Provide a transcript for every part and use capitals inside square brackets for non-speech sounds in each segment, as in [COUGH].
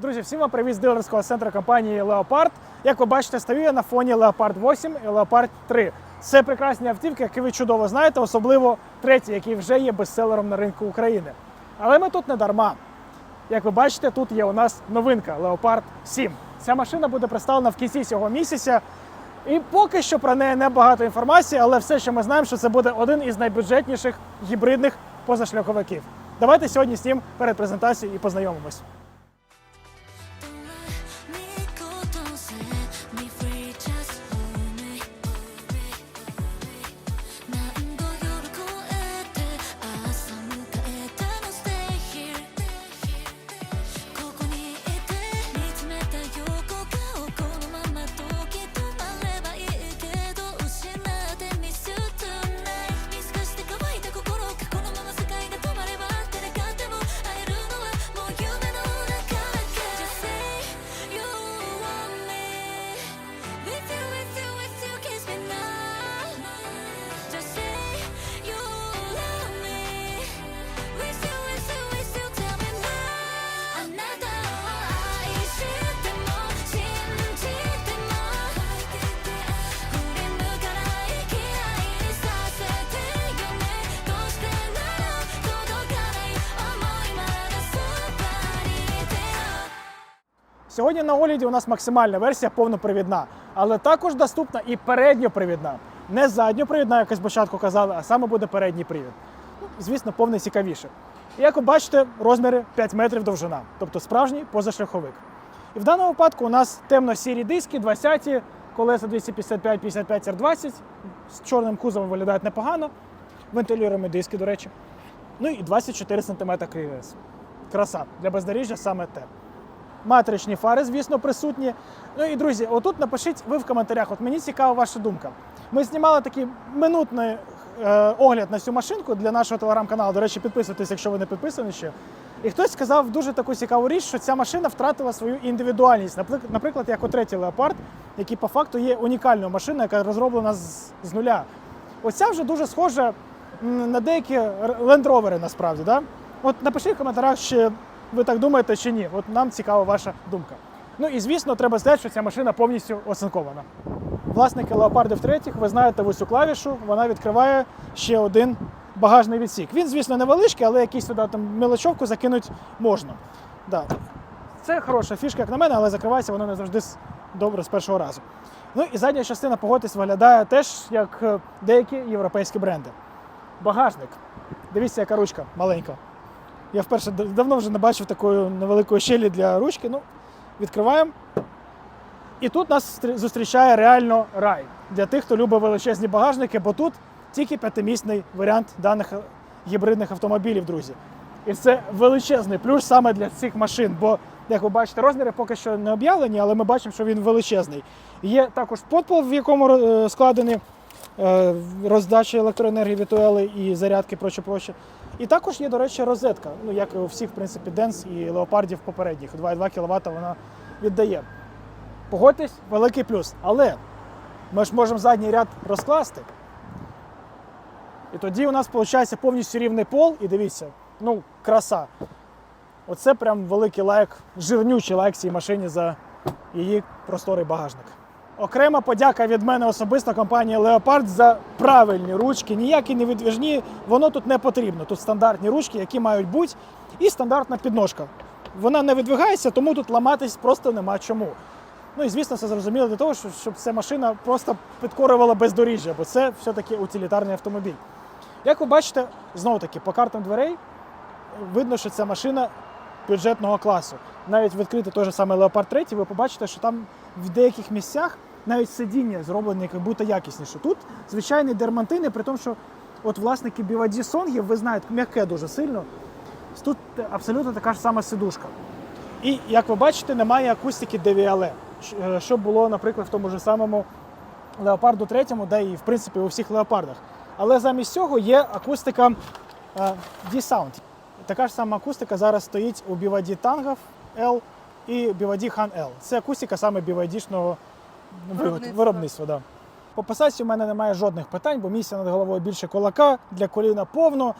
Друзі, всім вам привіз з дилерського центру компанії Leopard. Як ви бачите, стою я на фоні Leopard 8 і Leopard 3. Це прекрасні автівки, які ви чудово знаєте, особливо третій, який вже є бестселером на ринку України. Але ми тут не дарма. Як ви бачите, тут є у нас новинка Leopard 7. Ця машина буде представлена в кінці цього місяця. І поки що про неї небагато інформації, але все, що ми знаємо, що це буде один із найбюджетніших гібридних позашляховиків. Давайте сьогодні з ним перед презентацією і познайомимось. Сьогодні на огляді у нас максимальна версія повнопривідна, але також доступна і передньопривідна. Не задньопривідна, як спочатку казали, а саме буде передній привід. Ну, звісно, повне цікавіше. І як ви бачите, розміри 5 метрів довжина, тобто справжній позашляховик. І в даному випадку у нас темно-сірі диски, 20-ті, колеса 255-55 R20 з чорним кузовом виглядають непогано, вентилюємо диски, до речі. Ну і 24 см КС. Краса для бездоріжжя саме те. Матричні фари, звісно, присутні. Ну і друзі, отут напишіть ви в коментарях. От мені цікава ваша думка. Ми знімали такий минутний е, огляд на цю машинку для нашого телеграм-каналу. До речі, підписуйтесь, якщо ви не підписані ще. І хтось сказав дуже таку цікаву річ, що ця машина втратила свою індивідуальність. Наприклад, як у третій Leopard, який по факту є унікальною машиною, яка розроблена з, з нуля. Оця вже дуже схожа на деякі лендровери, насправді. Да? От напишіть в коментарях, чи ви так думаєте чи ні. От нам цікава ваша думка. Ну і звісно, треба сказати, що ця машина повністю оцинкована. Власники леопардів третіх, ви знаєте ось цю клавішу, вона відкриває ще один багажний відсік. Він, звісно, невеличкий, але якийсь туди там мелочовку закинути можна. Да. Це хороша фішка, як на мене, але закривається воно не завжди добре з першого разу. Ну і задня частина погодьтесь виглядає теж як е, деякі європейські бренди. Багажник. Дивіться, яка ручка маленька. Я вперше давно вже не бачив такої невеликої щелі для ручки. Ну, відкриваємо. І тут нас зустрічає реально рай для тих, хто любить величезні багажники, бо тут тільки п'ятимісний варіант даних е, гібридних автомобілів, друзі. І це величезний плюс саме для цих машин, бо, як ви бачите, розміри поки що не об'явлені, але ми бачимо, що він величезний. Є також подпол, в якому е, складені е, роздача електроенергії вітуели і зарядки, проче, проче. І також є, до речі, розетка, ну як і у всіх, в принципі, Денс і леопардів попередніх. 2,2 кВт вона віддає. Погодьтесь, великий плюс. Але ми ж можемо задній ряд розкласти. І тоді у нас виходить повністю рівний пол, і дивіться, ну, краса. Оце прям великий лайк, жирнючий лайк цій машині за її просторий багажник. Окрема подяка від мене особисто компанії Leopard за правильні ручки, ніякі не видвіжні, воно тут не потрібно. Тут стандартні ручки, які мають бути, і стандартна підножка. Вона не видвигається, тому тут ламатись просто нема чому. Ну і звісно, це зрозуміло для того, щоб, ця машина просто підкорювала бездоріжжя, бо це все-таки утилітарний автомобіль. Як ви бачите, знову таки, по картам дверей видно, що ця машина бюджетного класу. Навіть відкрити той же самий Leopard 3, ви побачите, що там в деяких місцях навіть сидіння зроблені як будто якісніше. Тут звичайні дермантини, при тому, що от власники BYD сонгів, ви знаєте, м'яке дуже сильно. Тут абсолютно така ж сама сидушка. І як ви бачите, немає акустики щ- е, що було, наприклад, в тому ж самому Леопарду 3, де і в принципі у всіх леопардах. Але замість цього є акустика е, D-Sound. Така ж сама акустика зараз стоїть у BYD Tango L і BYD Han L. Це акустика саме BYD-шного Виробництва. виробництва. Да. По посадці у мене немає жодних питань, бо місця над головою більше кулака, для коліна повно.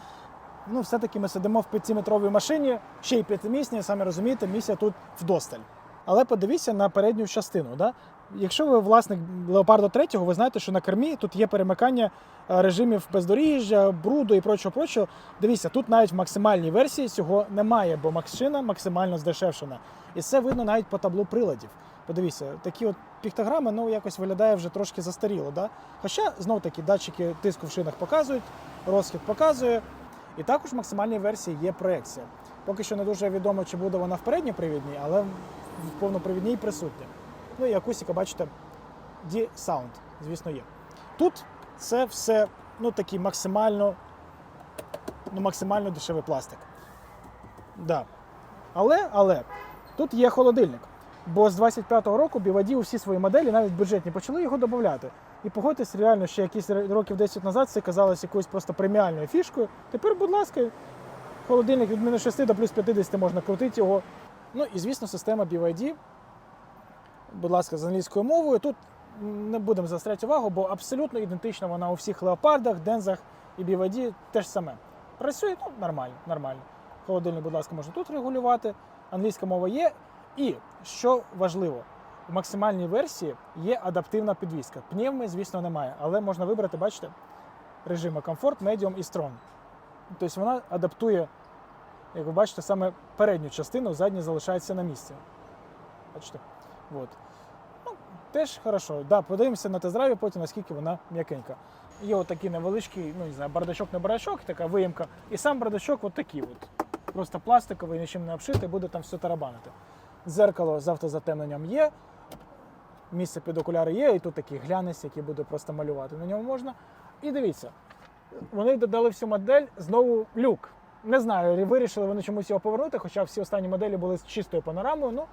ну, все-таки ми сидимо в п'ятиметровій машині, ще й п'ятимісній, самі розумієте, місія тут вдосталь. Але подивіться на передню частину. Да? Якщо ви власник Леопарда 3, ви знаєте, що на кермі тут є перемикання е, режимів бездоріжжя, бруду і прочого, прочого. Дивіться, тут навіть в максимальній версії цього немає, бо машина максимально здешевшена. І це видно навіть по таблу приладів. Подивіться, такі от піктограми ну, якось виглядає вже трошки застаріло. Да? Хоча знов таки датчики тиску в шинах показують, розхід показує. І також в максимальній версії є проекція. Поки що не дуже відомо, чи буде вона в передньопривідній, але в повнопривідній присутня. Ну і акустика, бачите, D-Sound, звісно, є. Тут це все ну, такий максимально, ну, максимально дешевий пластик. Да. Але, але тут є холодильник. Бо з 25-го року BYD усі свої моделі, навіть бюджетні, почали його додати. І погодьтесь, реально, ще якісь років 10 назад це казалось якоюсь просто преміальною фішкою. Тепер, будь ласка, холодильник від мінус 6 до плюс 50 можна крутити його. Ну і звісно, система BYD, будь ласка, з англійською мовою. Тут не будемо заостряти увагу, бо абсолютно ідентична вона у всіх леопардах, дензах і BYD теж саме. Працює ну, нормально, нормально. Холодильник, будь ласка, можна тут регулювати. Англійська мова є. І що важливо, в максимальній версії є адаптивна підвізка. Пневми, звісно, немає, але можна вибрати, бачите, режими комфорт, медіум і строн. Тобто вона адаптує, як ви бачите, саме передню частину, задня залишається на місці. Бачите? От. Ну, теж хорошо. Да, подивимося на тест-драйві потім, наскільки вона м'якенька. Є отакий невеличкий, ну не знаю, бардачок не бардачок, така виїмка. І сам бардачок от такий от. Просто пластиковий, нічим не обшитий, буде там все тарабанити. Дзеркало з автозатемненням є, місце під окуляри є, і тут такий глянець, який буде просто малювати. На ньому можна. І дивіться, вони додали всю модель знову люк. Не знаю, вирішили вони чомусь його повернути, хоча всі останні моделі були з чистою панорамою. Ну,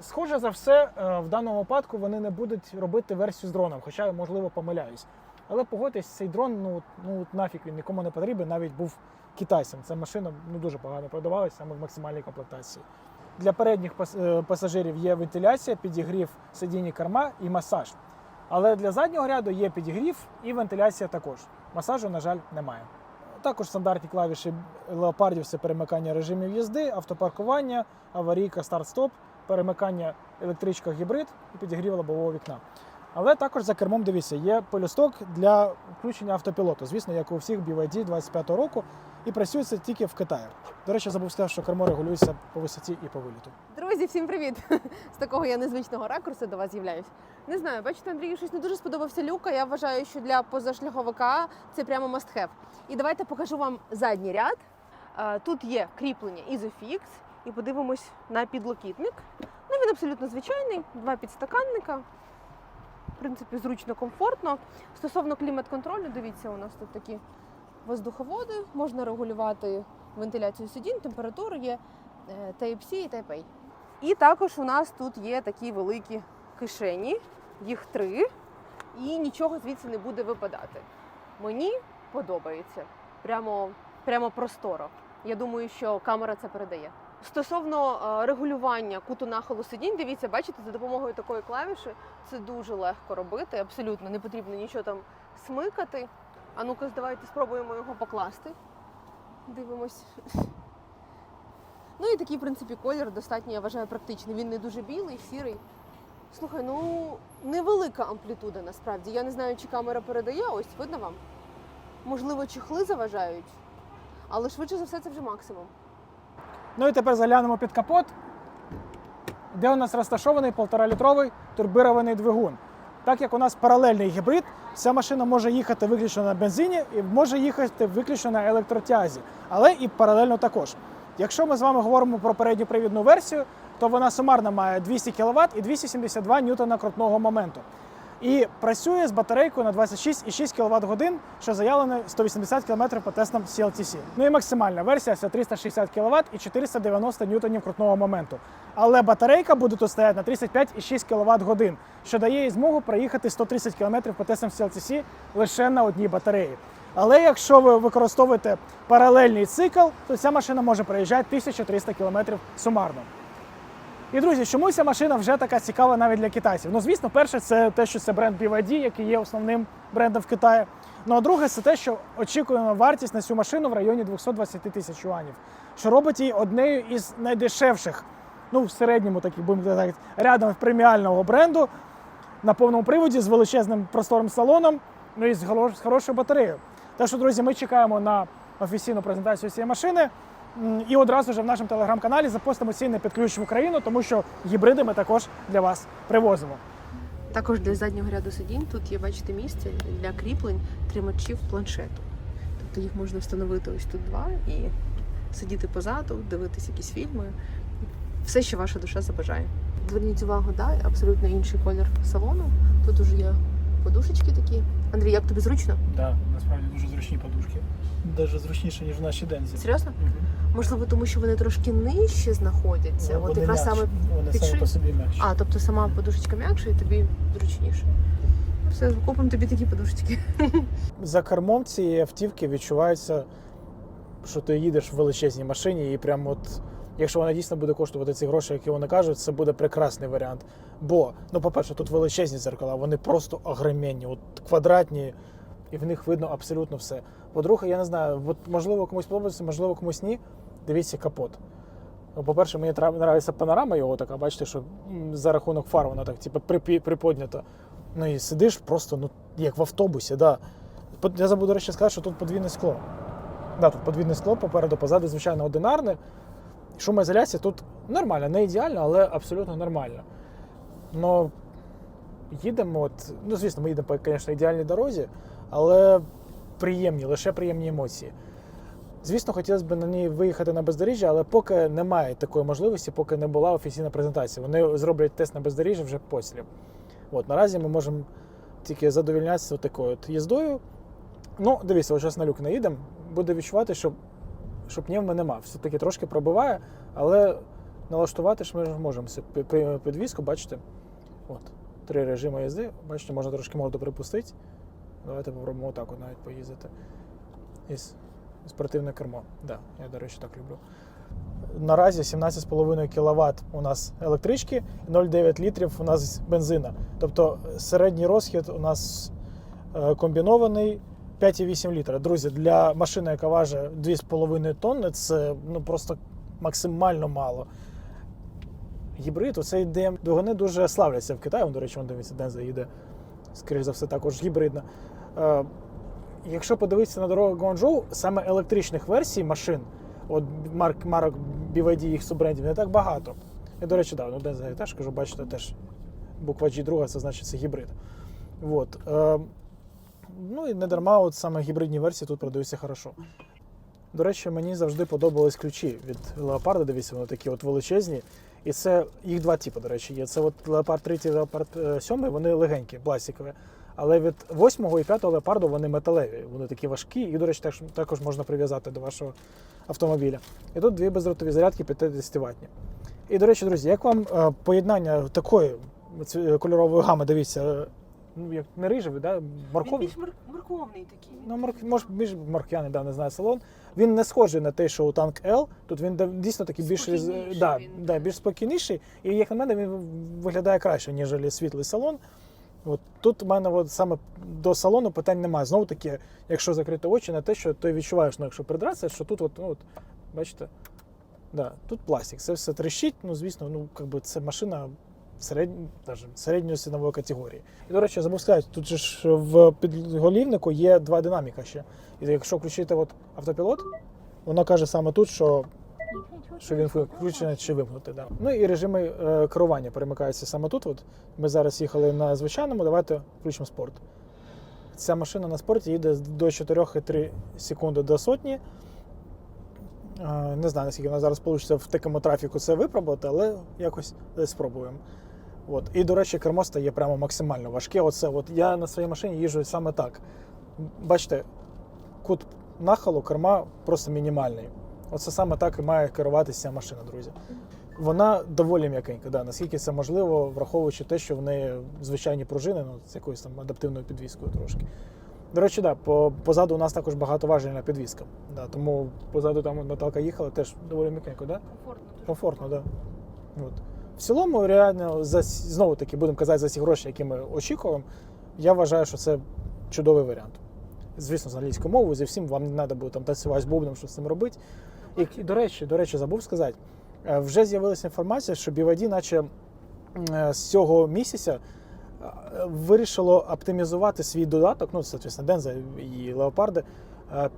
схоже за все, е, в даному випадку вони не будуть робити версію з дроном, хоча, я, можливо, помиляюсь. Але погодьтесь, цей дрон, ну, ну нафіг він нікому не потрібен, навіть був китайцем. Ця машина ну, дуже погано продавалася саме в максимальній комплектації. Для передніх е, пасажирів є вентиляція, підігрів сидіння керма і масаж. Але для заднього ряду є підігрів і вентиляція також. Масажу, на жаль, немає. Також стандартні клавіші леопардів це перемикання режимів їзди, автопаркування, аварійка, старт-стоп, перемикання електричка гібрид і підігрів лобового вікна. Але також за кермом дивіться, є полюсток для включення автопілоту. Звісно, як у всіх BYD 25 року, і працює це тільки в Китаї. До речі, забув сказати, що кермо регулюється по висоті і по виліту. Друзі, всім привіт! З такого я незвичного ракурсу до вас з'являюсь. Не знаю, бачите, Андрію щось не дуже сподобався люка. Я вважаю, що для позашляховика це прямо must have. І давайте покажу вам задній ряд. Е, Тут є кріплення Isofix, і подивимось на підлокітник. Ну, він абсолютно звичайний, два підстаканника. В принципі, зручно, комфортно. Стосовно клімат-контролю, дивіться, у нас тут такі воздуховоди, можна регулювати вентиляцію сидінь, температуру є е, Type-C і Type-A. І також у нас тут є такі великі кишені, їх три, і нічого звідси не буде випадати. Мені подобається. Прямо, прямо просторо. Я думаю, що камера це передає. Стосовно е, регулювання куту нахилу сидінь, дивіться, бачите, за допомогою такої клавіші це дуже легко робити. Абсолютно не потрібно нічого там смикати. А ну-ка, давайте спробуємо його покласти. Дивимось. Ну і такий, в принципі, колір достатньо, я вважаю, практичний. Він не дуже білий, сірий. Слухай, ну невелика амплітуда насправді. Я не знаю, чи камера передає, ось видно вам. Можливо, чехли заважають, але швидше за все це вже максимум. Ну і тепер заглянемо під капот, де у нас розташований 1,5-літровий турбірований двигун. Так як у нас паралельний гібрид, ця машина може їхати виключно на бензині і може їхати виключно на електротязі, але і паралельно також. Якщо ми з вами говоримо про передню привідну версію, то вона сумарно має 200 кВт і 272 ньютона крутного моменту. І працює з батарейкою на 26,6 кВт годин, що заявлено 180 км по тестам CLTC. Ну і максимальна версія це 360 кВт і 490 ньютонів крутного моменту. Але батарейка буде тут стояти на 35,6 кВт годин, що дає їй змогу проїхати 130 км по тестам CLTC лише на одній батареї. Але якщо ви використовуєте паралельний цикл, то ця машина може проїжджати 1300 км сумарно. І друзі, чому ця машина вже така цікава навіть для китайців? Ну, звісно, перше, це те, що це бренд BYD, який є основним брендом в Китаї. Ну а друге, це те, що очікуємо вартість на цю машину в районі 220 тисяч юанів, що робить її однією із найдешевших, ну в середньому таких будемо казати, рядом преміального бренду на повному приводі з величезним просторим салоном, ну і з хорошою батареєю. Так що, друзі, ми чекаємо на офіційну презентацію цієї машини. І одразу ж в нашому телеграм-каналі запостимо ціни під ключ в Україну, тому що гібриди ми також для вас привозимо. Також для заднього ряду сидінь тут є, бачите, місце для кріплень тримачів планшету. Тобто їх можна встановити ось тут два і сидіти позаду, дивитися якісь фільми. Все, що ваша душа забажає. Зверніть увагу, да, абсолютно інший колір салону. Тут уже є подушечки такі. Андрій, як тобі зручно? Так, насправді дуже зручні подушки. Навіть зручніше, ніж в нашій дензі. Серйозно? Можливо, тому що вони трошки нижче знаходяться. От якраз саме вони під саме по собі м'якші. А, тобто сама подушечка м'якша і тобі зручніше. Ну, Все, купимо тобі такі подушечки. За кермом цієї автівки відчувається, що ти їдеш в величезній машині, і прямо от, якщо вона дійсно буде коштувати ці гроші, які вони кажуть, це буде прекрасний варіант. Бо, ну, по-перше, тут величезні зеркала, вони просто огроменні, от квадратні, і в них видно абсолютно все. По-друге, я не знаю, от, можливо, комусь подобається, можливо, комусь ні. Дивіться капот. По-перше, мені нравиться панорама його така, бачите, що за рахунок фар вона так, типу, приподнята. Ну і сидиш просто, ну, як в автобусі, да. Я забуду, речі, сказати, що тут подвійне скло. Да, тут подвійне скло попереду, позаду, звичайно, одинарне. Шумоізоляція тут нормальна, не ідеальна, але абсолютно нормальна. Но їдемо, от, ну, звісно, ми їдемо по, звісно, ідеальній дорозі, але приємні, лише приємні емоції. Звісно, хотілося б на ній виїхати на бездоріжжя, але поки немає такої можливості, поки не була офіційна презентація. Вони зроблять тест на бездоріжжя вже після. От, наразі ми можемо тільки задовільнятися такою от їздою. Ну, дивіться, зараз на люк не їдемо, буде відчувати, що, що пневми нема. Все-таки трошки пробиває, але налаштувати ж ми можемо Це пі- пі- бачите. От, три режими їзди. Бачите, можна трошки морду припустити. Давайте попробуємо отак от навіть поїздити. І спортивне кермо. Да, я, до речі, так люблю. Наразі 17,5 кВт у нас електрички, 0,9 літрів у нас бензина. Тобто середній розхід у нас е, комбінований 5,8 літра. Друзі, для машини, яка важить 2,5 тонни, це ну, просто максимально мало. Гібрид, оце йде. Двигуни дуже славляться в Китаї. До речі, вон дивіться, Денза їде. Скоріше за все, також гібридна. Е, якщо подивитися на дорогу Гуанчжоу, саме електричних версій машин, от марк, марок BYD їх суббрендів, не так багато. І, до речі, да, ну я теж кажу, бачите, теж буква G друга, це значить це гібрид. От. Е, ну і не дарма, от саме гібридні версії тут продаються хорошо. До речі, мені завжди подобались ключі від Leopard, дивіться, вони такі от величезні. І це їх два типи, до речі, є. Це от Leopard 3 і Leopard 7, вони легенькі, пластикові. Але від 8 і 5 леопарду вони металеві, вони такі важкі, і, до речі, також можна прив'язати до вашого автомобіля. І тут дві бездротові зарядки 50 ватні. І, до речі, друзі, як вам е, поєднання такої кольорової гами, дивіться, е, ну, як не рижевий, да? морковний? морковний такий. Ну, марк, може, більш морквяний, да, не знаю, салон. Він не схожий на те, що у танк L. Тут він дійсно такий більш, да, він. да, більш спокійніший. І як на мене, він виглядає краще, ніж світлий салон. От тут у мене от саме до салону питань немає. Знову таки, якщо закрити очі на те, що ти відчуваєш, ну, якщо придратися, що тут, от, ну, от, бачите, да, тут пластик, це все трещить. Ну, звісно, ну, как би це машина середньої, даже, середньої цінової категорії. І, до речі, забув сказати, тут же ж в підголівнику є два динаміка ще. І якщо включити от автопілот, воно каже саме тут, що, що він включений чи вимкнутий. Да. Ну і режими е, керування перемикаються саме тут. От. Ми зараз їхали на звичайному, давайте включимо спорт. Ця машина на спорті їде до 4,3 секунди до сотні. Е, Не знаю, наскільки вона зараз вийде в такому трафіку це випробувати, але якось спробуємо. От. І, до речі, кермо стає прямо максимально важке. Оце, от я на своїй машині їжджу саме так. Бачите, кут нахилу керма просто мінімальний. Оце саме так і має керуватися машина, друзі. Вона доволі м'якенька, да, наскільки це можливо, враховуючи те, що в неї звичайні пружини, ну, з якоюсь там адаптивною підвіскою трошки. До речі, да, по, позаду у нас також багатоважельна підвіска. Да, тому позаду там Наталка їхала теж доволі м'якенько, да? Комфортно. Комфортно, да. От. цілому, реально, за знову таки будемо казати за ці гроші, які ми очікуємо. Я вважаю, що це чудовий варіант. Звісно, з англійською мовою, зі всім вам не треба буде там танцювати з бубном, що з цим робити. І, до речі, до речі, забув сказати, е, вже з'явилася інформація, що BYD наче е, з цього місяця е, вирішило оптимізувати свій додаток, ну, соответственно, Денза і Леопарди,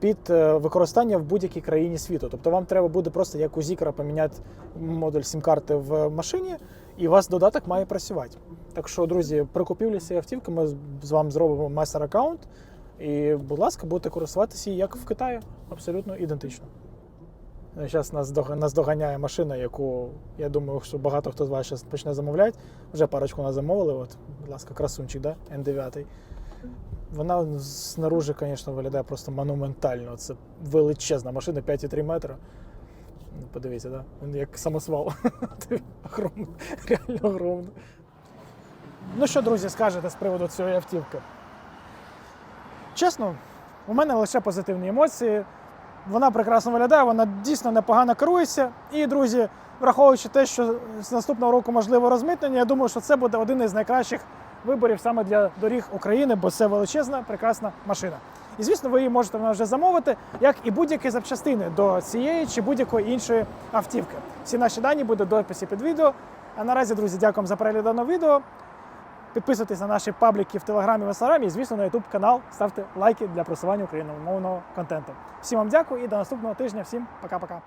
під використання в будь-якій країні світу. Тобто вам треба буде просто як у Зікра поміняти модуль сім-карти в машині, і у вас додаток має працювати. Так що, друзі, при купівлі цієї автівки ми з- вами зробимо майстер-аккаунт. І, будь ласка, будете користуватися як в Китаї, абсолютно ідентично. Зараз нас, дога- нас доганяє машина, яку я думаю, що багато хто з вас зараз почне замовляти. Вже парочку нас замовили. От, будь ласка, красунчик, да? Н9. Вона знаружи, звісно, виглядає просто монументально. Це величезна машина, 5,3 метра. Ну, Подивіться, да? Він як самосвал. [LAUGHS] Огромно, реально огромно. Ну що, друзі, скажете з приводу цієї автівки? Чесно, у мене лише позитивні емоції. Вона прекрасно виглядає, вона дійсно непогано керується. І, друзі, враховуючи те, що з наступного року можливо розмитнення, я думаю, що це буде один із найкращих виборів саме для доріг України, бо це величезна, прекрасна машина. І звісно, ви її можете вже замовити, як і будь-які запчастини до цієї чи будь-якої іншої автівки. Всі наші дані будуть до описі під відео. А наразі, друзі, дякую за перегляд даного відео. Підписуйтесь на наші пабліки в Телеграмі в Інстаграмі і, звісно, на Ютуб канал. Ставте лайки для просування україномовного контенту. Всім вам дякую і до наступного тижня. Всім пока-пока.